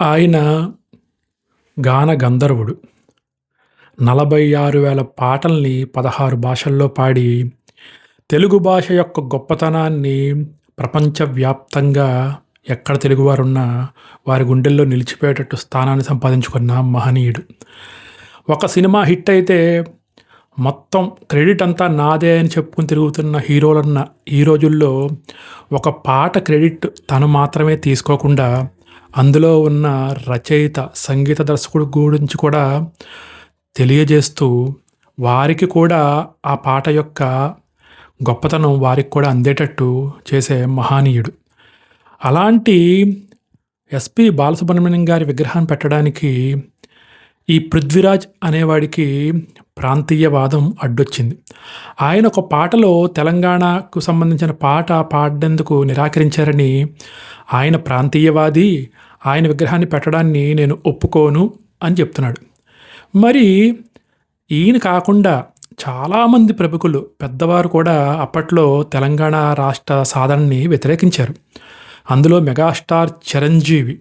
ఆయన గాన గంధర్వుడు. నలభై ఆరు వేల పాటల్ని పదహారు భాషల్లో పాడి తెలుగు భాష యొక్క గొప్పతనాన్ని ప్రపంచవ్యాప్తంగా ఎక్కడ తెలుగువారున్నా వారి గుండెల్లో నిలిచిపోయేటట్టు స్థానాన్ని సంపాదించుకున్న మహనీయుడు. ఒక సినిమా హిట్ అయితే మొత్తం క్రెడిట్ అంతా నాదే అని చెప్పుకుని తిరుగుతున్న హీరోలన్న ఈ రోజుల్లో ఒక పాట క్రెడిట్ తను మాత్రమే తీసుకోకుండా అందులో ఉన్న రచయిత సంగీత దర్శకుడు గురించి కూడా తెలియజేస్తూ వారికి కూడా ఆ పాట యొక్క గొప్పతనం వారికి కూడా అందేటట్టు చేసే మహానీయుడు. అలాంటి ఎస్పి బాలసుబ్రహ్మణ్యం గారి విగ్రహాన్ని పెట్టడానికి ఈ పృథ్వీరాజ్ అనేవాడికి ప్రాంతీయవాదం అడ్డొచ్చింది. ఆయన ఒక పాటలో తెలంగాణకు సంబంధించిన పాట పాడేందుకు నిరాకరించారని ఆయన ప్రాంతీయవాది ఆయన విగ్రహాన్ని పెట్టడాన్ని నేను ఒప్పుకోను అని చెప్తున్నాడు. మరి ఈయన కాకుండా చాలామంది ప్రముఖులు పెద్దవారు కూడా అప్పట్లో తెలంగాణ రాష్ట్ర సాధనని వ్యతిరేకించారు. అందులో మెగాస్టార్ చిరంజీవి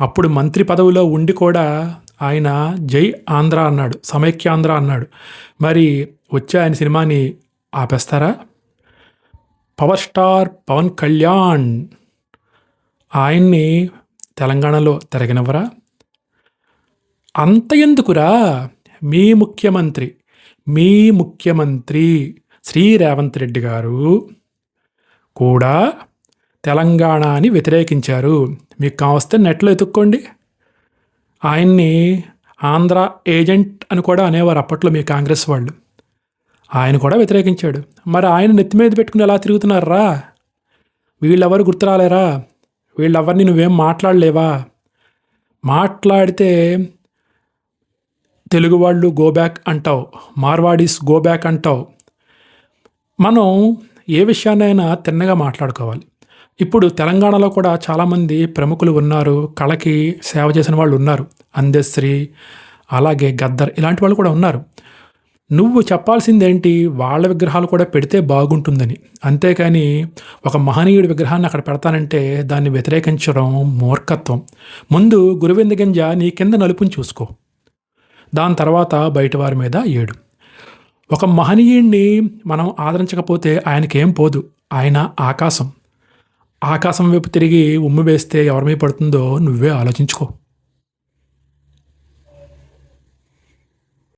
అప్పుడు మంత్రి పదవిలో ఉండి కూడా ఆయన జై ఆంధ్ర అన్నాడు సమైక్యాంధ్ర అన్నాడు. మరి వచ్చే ఆయన సినిమాని ఆపేస్తారా? Power star Pavan Kalyan. ఆయన్ని తెలంగాణలో తిరగనివ్వరా? అంత ఎందుకురా? మీ ముఖ్యమంత్రి మీ ముఖ్యమంత్రి శ్రీ రేవంత్ రెడ్డి గారు కూడా తెలంగాణని వ్యతిరేకించారు. మీకు కావస్తే నెట్లో ఎత్తుక్కోండి ఆయన్ని ఆంధ్ర ఏజెంట్ అని కూడా అనేవారు అప్పట్లో మీ కాంగ్రెస్ వాళ్ళు. ఆయన కూడా వ్యతిరేకించాడు. మరి ఆయన నెత్తి మీద పెట్టుకుని ఎలా తిరుగుతున్నారా వీళ్ళెవరు గుర్తురాలేరా? వీళ్ళెవరిని నువ్వేం మాట్లాడలేవా? మాట్లాడితే తెలుగు వాళ్ళు గో బ్యాక్ అంటావు మార్వాడీస్ గో బ్యాక్ అంటావు. మనం ఏ విషయాన్నైనా తిన్నగా మాట్లాడుకోవాలి. ఇప్పుడు తెలంగాణలో కూడా చాలామంది ప్రముఖులు ఉన్నారు కళకి సేవ చేసిన వాళ్ళు ఉన్నారు. అందశ్రీ అలాగే గద్దర్ ఇలాంటి వాళ్ళు కూడా ఉన్నారు. నువ్వు చెప్పాల్సిందేంటి? వాళ్ళ విగ్రహాలు కూడా పెడితే బాగుంటుందని. అంతేకాని ఒక మహనీయుడి విగ్రహాన్ని అక్కడ పెడతానంటే దాన్ని వ్యతిరేకించడం మూర్ఖత్వం. ముందు గురువింద గింజ నీ కింద నలుపుని చూసుకో. దాని తర్వాత బయట వారి మీద ఏడు. ఒక మహనీయుడిని మనం ఆదరించకపోతే ఆయనకేం పోదు. ఆయన ఆకాశం. ఆకాశం వైపు తిరిగి ఉమ్మి వేస్తే ఎవరి మీద పడుతుందో నువ్వే ఆలోచించుకో.